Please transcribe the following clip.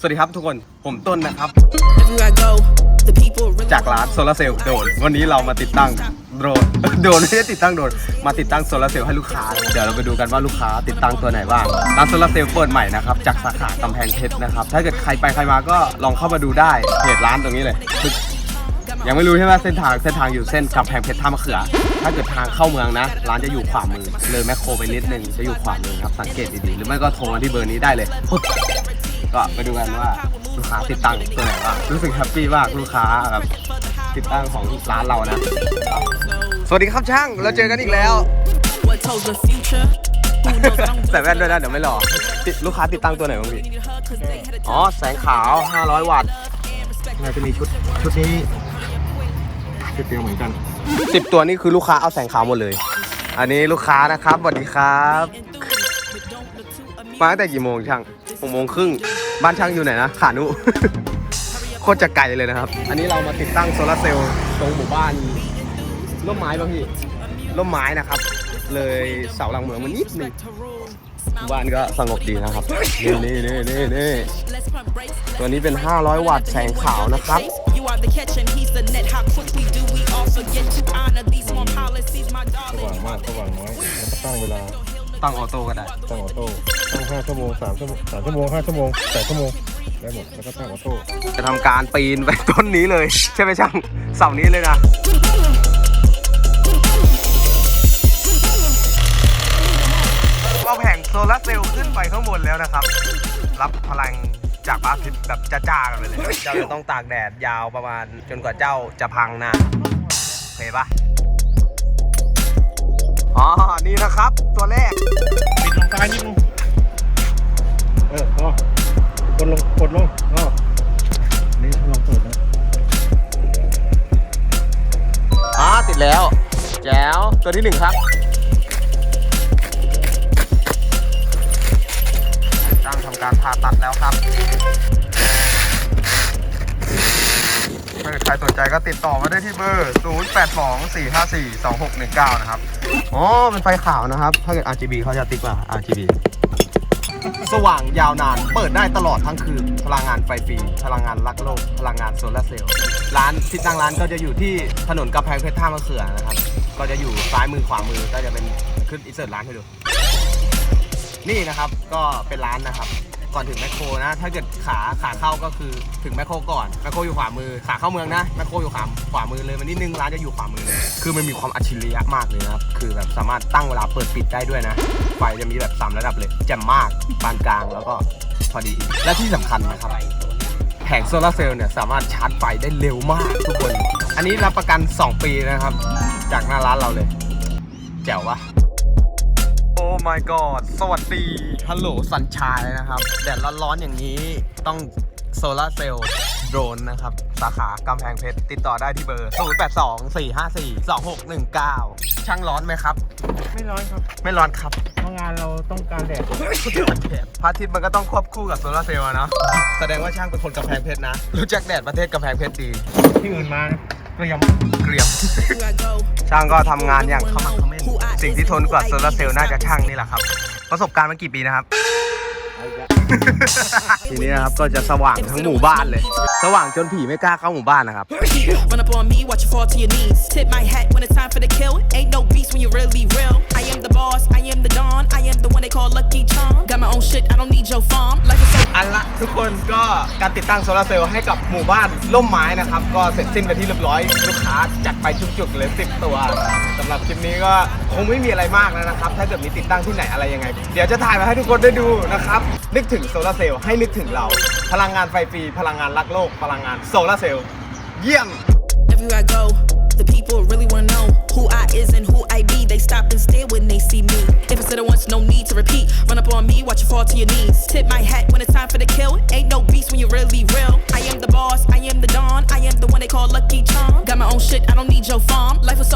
สวัสดีครับทุกคน ผมต้นนะครับ Everywhere I go, the people really จากร้านโซลาเซลล์โดรนวันนี้เรามาติดตั้งโดรนโดรนไม่ได้ติดตั้งโดรนมาติดตั้งโซลาเซลล์ให้ลูกค้า เดี๋ยวเราไปดูกันว่าลูกค้าติดตั้งตัวไหนบ้างร้านโซลาเซลล์เปิดใหม่นะครับจากสาขากำแพงเพชรนะครับ ถ้าเกิดใครไปใครมาก็ลองเข้ามาดูได้เพจร้านตรงนี้เลยคือยังไม่รู้ใช่ไหมเส้นทางเส้นทางอยู่เส้นกำแพงเพชรท่ามะเขือ ถ้าเกิดทางเข้าเมืองนะ ร้านจะอยู่ขวามือ เลยแมคโครไปนิดนึงจะอยู่ขวามือครับสังเกตดีๆหรือไม่ก็โทรมาที่เบอร์นี้ได้เลยปึ๊บ ก็มาดูกันว่าลูกค้าติดตั้งตัวไหนบ้างรู้สึกแฮปปี้มากลูกค้าแบบติดตั้งของร้านเรานะ สวัสดีครับช่างเราเจอกันอีกแล้ว what told the future. Who knows? I don't ใส่แว่นด้วยนะเดี๋ยวไม่หล่อติดลูกค้าติดตั้งตัวไหนบ้างพี่อ๋อแสงขาว 500 วัตต์น่าจะมีชุดชุดนี้ชุดเดียวเหมือนกัน 10 ตัวนี้คือลูกค้าเอาแสงขาวหมดเลย อันนี้ลูกค้านะครับสวัสดีครับ มาตั้งแต่กี่โมงช่าง หกโมงครึ่งบ้านช่างอยู่ไหนนะขานุ โคตรจะไกลเลยนะครับ อันนี้เรามาติดตั้งโซลาร์เซลล์ตรงหมู่บ้านร่มไม้ป่ะพี่ร่มไม้นะครับ เลยเสาหลังเมืองมันนิดหนึงหมู่บ้านก็สงบดีนะครับ นี่นี่นี่นี่นี่ตัวนี้เป็น 500 วัตต์แสงขาวนะครับ You are the catch and he's the net. How quick we do we all forget to honor these small policies, my สว่าง darling. มากสว่างน้อยแล้วก็ตั้งเวลา ตั้งออโต้ก็ได้ ตั้งออโต้ตั้งห้าชั่วโมงสามชั่วโมงสามชั่วโมงห้าชั่วโมงแปดชั่วโมงได้หมดแล้วก็ตั้งออโต้จะทำการปีนไปต้นนี้เลย ใช่ไหมช่างเสานี้เลยนะเอาแผงโซลาร์เซลล์ขึ้นไปข้างบนแล้วนะครับ รับพลังจากพระอาทิตย์แบบจ้าๆกันไปเลย เจ้าจะต้องตากแดดยาวประมาณจนกว่าเจ้าจะพังนะโอเคปะอ๋อ นี่นะครับ ตัวแรกปิดตรงกลางนิดนึงเออพอกดลงกดลงอ๋อนี่ลองเปิดนะอ๋อติดแล้วแจ๋วตัวที่หนึ่งครับจ้างทำการผ่าตัดแล้วครับ ถ้าเกิดใครสนใจก็ติดต่อมาได้ที่เบอร์ 0824542619 นะครับ อ๋อ เป็นไฟขาวนะครับ ถ้าเกิด RGB เขาจะติดกว่า RGB สว่างยาวนาน เปิดได้ตลอดทั้งคืน พลังงานไฟฟรี พลังงานรักโลก พลังงานโซลาร์เซลล์ ร้านที่ตั้งร้านก็จะอยู่ที่ถนนกำแพงเพชรท่ามะเขือนะครับ ก็จะอยู่ซ้ายมือขวามือ ก็จะเป็นขึ้นอินเสิร์ตร้านให้ดู นี่นะครับ ก็เป็นร้านนะครับ ก่อนถึงแมคโครนะ ถ้าเกิดขาขาเข้าก็คือถึงแมคโครก่อนแมคโครอยู่ขวามือ ขาเข้าเมืองนะแมคโครอยู่ขวาขวามือเลยมันนิดนึงร้านจะอยู่ขวามือเลยคือมันมีความอัจฉริยะมากเลยนะครับคือแบบสามารถตั้งเวลาเปิดปิดได้ด้วยนะไฟจะมีแบบสามระดับเลยแจ่มมากปานกลางแล้วก็พอดีและที่สำคัญนะครับแผงโซลาร์เซลล์เนี่ยสามารถชาร์จไฟได้เร็วมากทุกคน อันนี้รับประกัน 2 ปีนะครับ จากหน้าร้านเราเลย แจ๋ววะ my god สวัสดี ฮัลโหลสันชายนะครับ แดดร้อนๆอย่างนี้ต้องโซลาร์เซลล์โดรนนะครับ สาขากำแพงเพชร ติดต่อได้ที่เบอร์ 0824542619 ช่างร้อนไหมครับ ไม่ร้อนครับ ไม่ร้อนครับ เพราะงานเราต้องการแดดพระอาทิตย์มันก็ต้องควบคู่กับโซลาร์เซลล์อะเนาะแสดงว่าช่างเป็นคนกำแพงเพชรนะ รู้จักแดดประเทศกำแพงเพชรดี ที่อื่นมานะเกรียมเกรียม Everywhere I go, ช่างก็ทำงานอย่างขมักเขม้น สิ่งที่ทนกว่าโซลาร์เซลล์น่าจะช่างนี่แหละครับ ประสบการณ์มากี่ปีนะครับ ทีนี้นะครับก็จะสว่างทั้งหมู่บ้านเลย สว่างจนผีไม่กล้าเข้าหมู่บ้านนะครับ Run up on me, watch you fall to your knees. Tip my hat when it's time for the kill. Ain't no beast when you're really real. I am the boss, I am the dawn, I am the one they call Lucky Charm. Got my own shit, I don't need your farm. Life is so อันละ ทุกคนก็การติดตั้งโซลาร์เซลล์ให้กับหมู่บ้านล่มไม้นะครับ ก็เสร็จสิ้นไปที่เรียบร้อยลูกค้าจัดไปจุกๆเลย10ตัวสำหรับคลิปนี้ก็คงไม่มีอะไรมากแล้วนะครับ ถ้าเกิดมีติดตั้งที่ไหนอะไรยังไง เดี๋ยวจะถ่ายมาให้ทุกคนได้ดูนะครับ นึกถึงโซลาร์เซลล์ให้นึกถึงเรา พลังงานไฟฟรีพลังงานรักโลก พลังงานโซลาร์เซลล์เยี่ยม Everywhere I go, the people really wanna know who I is and who I be. They stop and stare when they see me. If I said it once, no need to repeat. Run up fall to your knees. Tip my hat when it's time for the kill. Ain't no beast when you're really real. I am the boss, I am the dawn, I am the one they call Lucky Charm. Got my own shit, I don't need your farm. Life was so